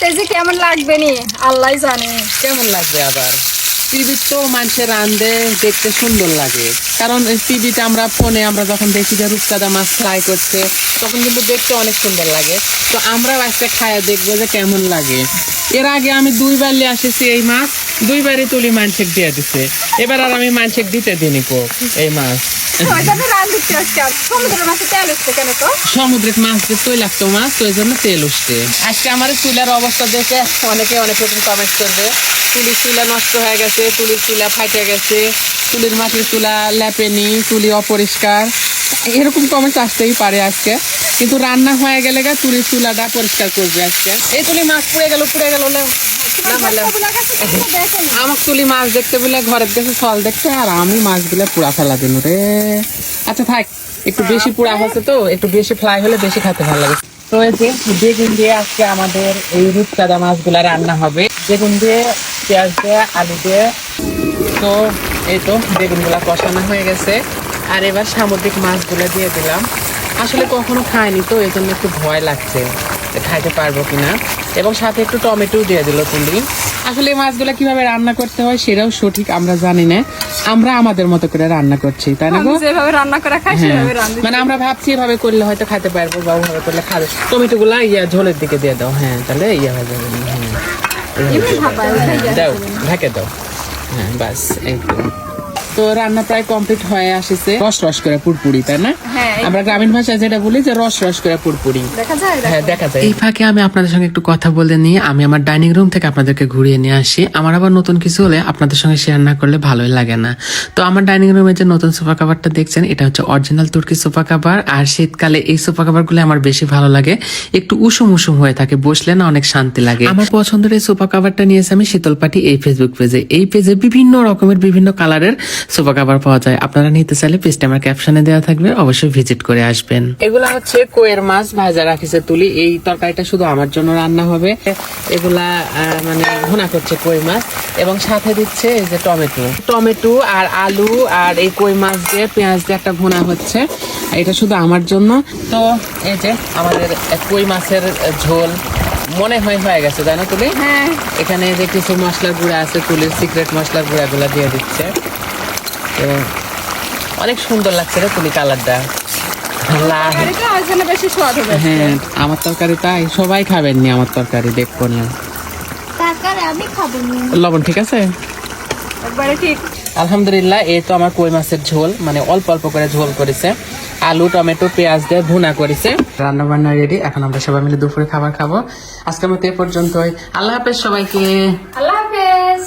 যে কেমন লাগবে নি? আল্লাহ জানে। কেমন লাগবে আবার? তো মানুষের রান্ধে দেখতে সুন্দর লাগে। কারণ আমরা ফোনে আমরা যখন দেখি যে মাছ ফ্রাই করছে, তখন কিন্তু দেখতে অনেক সুন্দর লাগে। তো আমরাও আজকে খায়া দেখব যে কেমন লাগে। এর আগে আমি দুইবার নিয়ে আসেছি এই মাছ, দুইবারই তুলি মানসিক দিয়ে দিছে। এবার আর আমি মানসিক দিতে দিনি কো, এই মাছ। সমুদ্রের মাছে তেল উঠছে কেন মাছ যে তৈলাক্ত মাছ তো জন্য তেল উঠছে। আজকে আমার চুলার অবস্থা দেখে অনেকে অনেক রকম কমেন্ট করবে। তুলির চুলা নষ্ট হয়ে গেছে তুলির চুলা ফাটে গেছে তুলির মাটির চুলা ল্যাপেনি তুলি অপরিষ্কার। এরকম কমেন্ট আসতেই পারে আজকে। কিন্তু রান্না হয়ে গেলে তুলির চুলাটা পরিষ্কার করবে আজকে। এই তুলি মাছ পুড়ে গেল পুড়ে গেল আমার তুলি মাছ দেখতে বলে ঘরের ফল দেখতে আর আমি পুড়া ফেলা রে। আচ্ছা থাক, একটু বেশি পুড়া হচ্ছে তো, একটু বেশি ফ্রাই হলে বেশি খেতে ভালো লাগে। বেগুন দিয়ে আজকে আমাদের এই রূপচাঁদা রান্না হবে। বেগুন দিয়ে, পেঁয়াজ দিয়ে, আলু দিয়ে। তো এই তো বেগুনগুলা কষানো হয়ে গেছে। আর এবার সামুদ্রিক মাছগুলো দিয়ে দিলাম। আসলে কখনো খাইনি তো এই জন্য একটু ভয় লাগছে। খাইতে পারব কিনা। এবং সাথে একটু টমেটো দিয়ে দিল তুলি আসলে এই মাছগুলো কীভাবে রান্না করতে হয় সেটাও সঠিক আমরা জানি না। আমরা আমাদের মতো করে রান্না করছি তাই না যেভাবে রান্না করা খাই হ্যাঁ। সেভাবে মানে আমরা ভাবছি এভাবে করলে হয়তো খাইতে পারব বা ওভাবে করলে খাবে। টমেটো গুলা ইয়া ঝোলের দিকে দিয়ে দাও। হ্যাঁ তাহলে ইয়া হয়ে যাবে। হ্যাঁ জানি। দাও ঢাকে দাও। হ্যাঁ বাস এই তো। রান্না প্রায় কমপ্লিট হয়ে আসছে। রস রস করে পুরপুরি তাই না? হ্যাঁ, আমরা গ্রামীণ ভাষায় যেটা বলি যে রস রস করে পুরপুরি। দেখা যায় হ্যাঁ দেখা যায়। এই ফাঁকে আমি আপনাদের সঙ্গে একটু কথা বলে নিয়ে আমি আমার ডাইনিং রুম থেকে আপনাদেরকে ঘুরিয়ে নিয়ে আসি। আমার আবার নতুন কিছু হলে আপনাদের সঙ্গে শেয়ার না করলে ভালোই লাগে না। তো আমার ডাইনিং রুমে যে নতুন সোফা কাভারটা দেখছেন এটা হচ্ছে অরিজিনাল তুর্কি সোফা কাভার আর শীতকালে এই সোফা কাভারগুলো আমার বেশি ভালো লাগে। একটু উষুম উষুম হয়ে থাকে বসলে না অনেক শান্তি লাগে। আমার পছন্দের এই সোফা কাভারটা নিয়েছি আমি শীতলপাটি এই ফেসবুক পেজে এই পেজে বিভিন্ন রকমের বিভিন্ন কালারের সোফা কাভার পাওয়া যায়। আপনারা নিতে চাইলে পেজটা আমার ক্যাপশনে দেওয়া থাকবে অবশ্যই ভিজিট করে আসবেন। এগুলা হচ্ছে কোয়ের মাছ ভাজা রাখিছে তুলি। এই তরকারিটা শুধু আমার জন্য রান্না হবে। এগুলা মানে ভুনা করছে কই মাছ। এবং সাথে দিচ্ছে এই যে টমেটো। টমেটো আর আলু আর এই কই মাছ দিয়ে পেঁয়াজ দিয়ে একটা ভুনা হচ্ছে। এটা শুধু আমার জন্য। তো এই যে আমাদের কই মাছের ঝোল মনে হয় হয়ে গেছে তাই না তুলি? হ্যাঁ। এখানে যে কিছু মশলার গুঁড়া আছে তুলির সিক্রেট মশলার গুঁড়াগুলো দিয়ে দিচ্ছে। অনেক সুন্দর লাগছে রে তুলি কালারটা। হ্যাঁ আমার তরকারি তাই সবাই খাবেন নি আমার তরকারি দেখব না। লবণ ঠিক আছে? আলহামদুলিল্লাহ এই তো আমার কই মাছের ঝোল মানে অল্প অল্প করে ঝোল করেছে। আলু টমেটো পেঁয়াজ দিয়ে ভুনা করেছে। রান্না বান্না রেডি এখন আমরা সবাই মিলে দুপুরে খাবার খাব। আজকের মতো এ পর্যন্তই। আল্লাহ হাফেজ সবাইকে। আল্লাহ হাফেজ।